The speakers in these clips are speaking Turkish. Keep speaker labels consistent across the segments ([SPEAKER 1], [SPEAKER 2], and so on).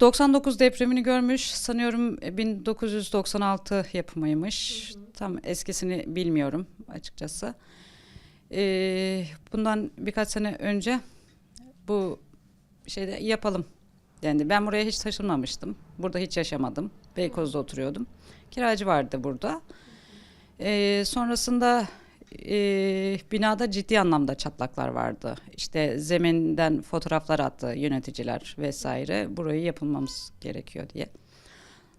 [SPEAKER 1] 99 depremini görmüş. Sanıyorum 1996 yapımıymış. Tam eskisini bilmiyorum açıkçası. Ee, bundan birkaç sene önce bu şeyde yapalım dendi. Ben buraya hiç taşınmamıştım. Burada hiç yaşamadım. Beykoz'da oturuyordum. Kiracı vardı burada. Ee, sonrasında e, binada ciddi anlamda çatlaklar vardı. İşte zeminden fotoğraflar attı yöneticiler vesaire. Burayı yapılmamız gerekiyor diye.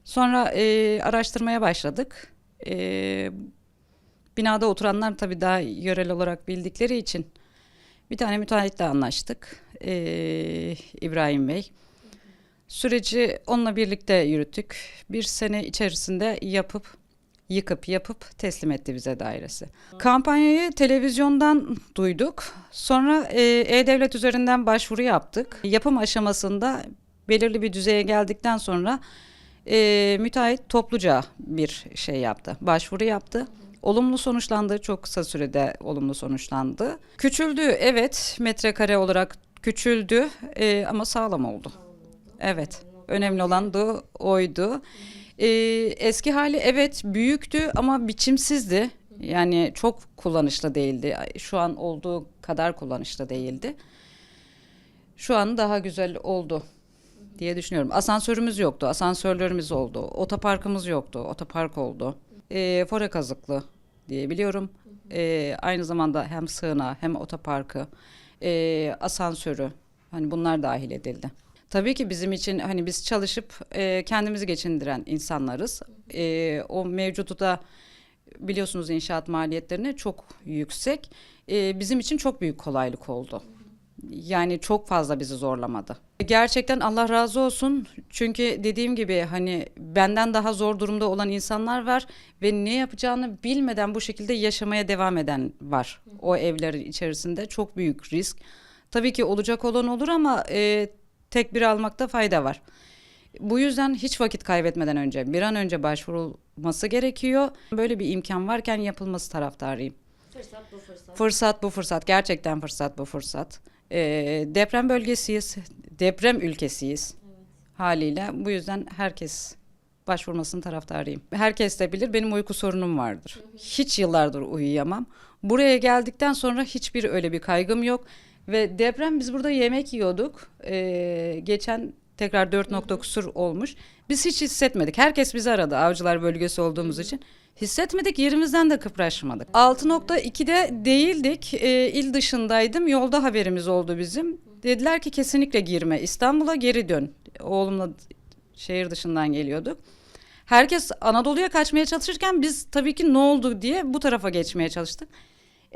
[SPEAKER 1] Sonra e, araştırmaya başladık. E, binada oturanlar tabii daha yörel olarak bildikleri için bir tane müteahhitle anlaştık. E, İbrahim Bey. Süreci onunla birlikte yürüttük. Bir sene içerisinde yapıp yıkıp yapıp teslim etti bize dairesi. Kampanyayı televizyondan duyduk. Sonra e, E-Devlet üzerinden başvuru yaptık. Yapım aşamasında belirli bir düzeye geldikten sonra e, müteahhit topluca bir şey yaptı. Başvuru yaptı. Olumlu sonuçlandı. Çok kısa sürede olumlu sonuçlandı. Küçüldü evet metrekare olarak küçüldü e, ama sağlam oldu. Evet önemli olan da oydu. Ee, eski hali evet büyüktü ama biçimsizdi. Yani çok kullanışlı değildi. Şu an olduğu kadar kullanışlı değildi. Şu an daha güzel oldu diye düşünüyorum. Asansörümüz yoktu. Asansörlerimiz oldu. Otoparkımız yoktu. Otopark oldu. Ee, fore kazıklı diye biliyorum. Ee, aynı zamanda hem sığınağı hem otoparkı, ee, asansörü hani bunlar dahil edildi. Tabii ki bizim için hani biz çalışıp e, kendimizi geçindiren insanlarız. E, o mevcudu da biliyorsunuz inşaat maliyetlerine çok yüksek. E, bizim için çok büyük kolaylık oldu. Yani çok fazla bizi zorlamadı. Gerçekten Allah razı olsun. Çünkü dediğim gibi hani benden daha zor durumda olan insanlar var ve ne yapacağını bilmeden bu şekilde yaşamaya devam eden var. O evlerin içerisinde çok büyük risk. Tabii ki olacak olan olur ama e, tek bir almakta fayda var. Bu yüzden hiç vakit kaybetmeden önce bir an önce başvurulması gerekiyor. Böyle bir imkan varken yapılması taraftarıyım.
[SPEAKER 2] Fırsat bu fırsat.
[SPEAKER 1] Fırsat bu fırsat. Gerçekten fırsat bu fırsat. Ee, deprem bölgesiyiz. Deprem ülkesiyiz. Haliyle bu yüzden herkes başvurmasının taraftarıyım. Herkes de bilir benim uyku sorunum vardır. Hiç yıllardır uyuyamam. Buraya geldikten sonra hiçbir öyle bir kaygım yok. Ve deprem biz burada yemek yiyorduk. Ee, geçen tekrar 4 nokta kusur olmuş. Biz hiç hissetmedik. Herkes bizi aradı avcılar bölgesi olduğumuz için. Hissetmedik yerimizden de kıpraşmadık. 6.2'de değildik. Ee, il dışındaydım. Yolda haberimiz oldu bizim. Dediler ki kesinlikle girme. İstanbul'a geri dön. Oğlumla şehir dışından geliyorduk. Herkes Anadolu'ya kaçmaya çalışırken biz tabii ki ne oldu diye bu tarafa geçmeye çalıştık.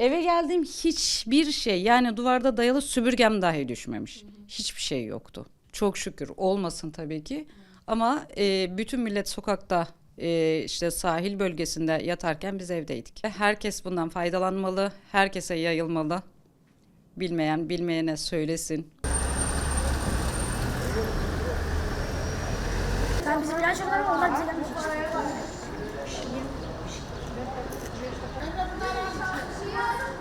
[SPEAKER 1] Eve geldiğim hiçbir şey yani duvarda dayalı süpürgem dahi düşmemiş. Hiçbir şey yoktu. Çok şükür olmasın tabii ki. Ama e, bütün millet sokakta e, işte sahil bölgesinde yatarken biz evdeydik. Herkes bundan faydalanmalı, herkese yayılmalı. Bilmeyen bilmeyene söylesin.
[SPEAKER 2] Sen bize gelmiş.
[SPEAKER 3] Bir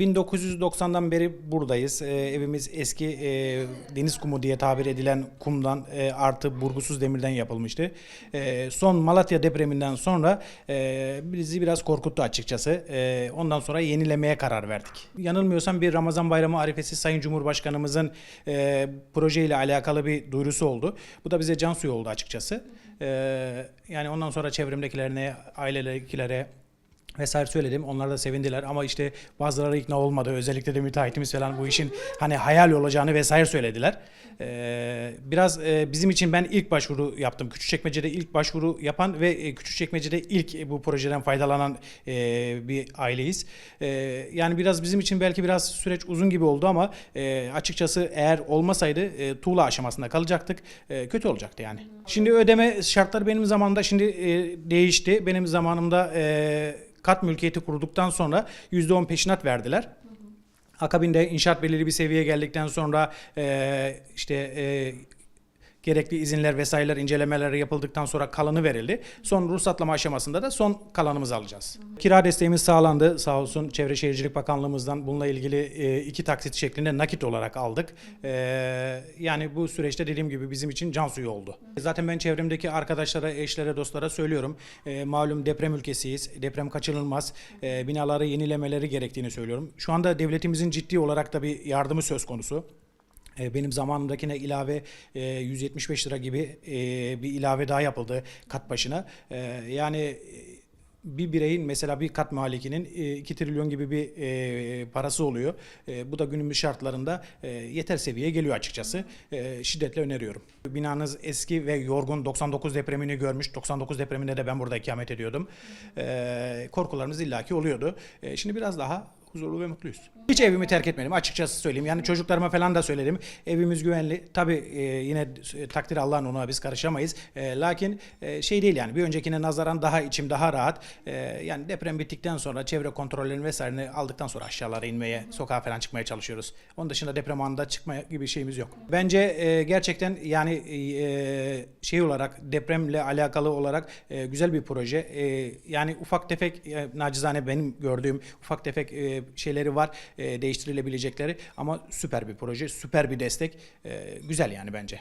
[SPEAKER 4] 1990'dan beri buradayız. Ee, evimiz eski e, deniz kumu diye tabir edilen kumdan e, artı burgusuz demirden yapılmıştı. E, son Malatya depreminden sonra e, bizi biraz korkuttu açıkçası. E, ondan sonra yenilemeye karar verdik. Yanılmıyorsam bir Ramazan Bayramı arifesi Sayın Cumhurbaşkanımızın e, projeyle alakalı bir duyurusu oldu. Bu da bize can suyu oldu açıkçası. E, yani ondan sonra çevremdekilerine, ailedekilere, vesaire söyledim. Onlar da sevindiler ama işte bazıları ikna olmadı. Özellikle de müteahhitimiz falan bu işin hani hayal olacağını vesaire söylediler. Ee, biraz e, bizim için ben ilk başvuru yaptım. Küçükçekmece'de ilk başvuru yapan ve e, Küçükçekmece'de ilk bu projeden faydalanan e, bir aileyiz. E, yani biraz bizim için belki biraz süreç uzun gibi oldu ama e, açıkçası eğer olmasaydı e, tuğla aşamasında kalacaktık. E, kötü olacaktı yani. Şimdi ödeme şartları benim zamanımda şimdi e, değişti. Benim zamanımda e, kat mülkiyeti kurduktan sonra %10 peşinat verdiler. Akabinde inşaat belirli bir seviyeye geldikten sonra e, işte e, gerekli izinler vesaireler incelemeler yapıldıktan sonra kalanı verildi. Son ruhsatlama aşamasında da son kalanımızı alacağız. Kira desteğimiz sağlandı. Sağ olsun Çevre Şehircilik Bakanlığımızdan bununla ilgili e, iki taksit şeklinde nakit olarak aldık. E, yani bu süreçte dediğim gibi bizim için can suyu oldu. Zaten ben çevremdeki arkadaşlara, eşlere, dostlara söylüyorum. E, malum deprem ülkesiyiz. Deprem kaçınılmaz. Binaları yenilemeleri gerektiğini söylüyorum. Şu anda devletimizin ciddi olarak da bir yardımı söz konusu. E, Benim zamanımdakine ilave e, 175 lira gibi e, bir ilave daha yapıldı kat başına. E, Yani e, bir bireyin mesela bir kat malikinin 2 trilyon gibi bir e, parası oluyor. E, bu da günümüz şartlarında e, yeter seviyeye geliyor açıkçası. E, şiddetle öneriyorum. Binanız eski ve yorgun 99 depremini görmüş. 99 depreminde de ben burada ikamet ediyordum. E, korkularımız illaki oluyordu. E, şimdi biraz daha huzurlu ve mutluyuz. Hiç evimi terk etmedim açıkçası söyleyeyim. Yani çocuklarıma falan da söyledim. Evimiz güvenli. Tabii e, yine e, takdir Allah'ın ona biz karışamayız. E, lakin e, şey değil yani bir öncekine nazaran daha içim daha rahat. E, yani deprem bittikten sonra çevre kontrollerini vesaireni aldıktan sonra aşağılara inmeye, sokağa falan çıkmaya çalışıyoruz. Onun dışında deprem anında çıkma gibi şeyimiz yok. Bence e, gerçekten yani e, şey olarak depremle alakalı olarak e, güzel bir proje. E, yani ufak tefek e, nacizane benim gördüğüm ufak tefek e, şeyleri var e, değiştirilebilecekleri ama süper bir proje, süper bir destek. E, güzel yani bence.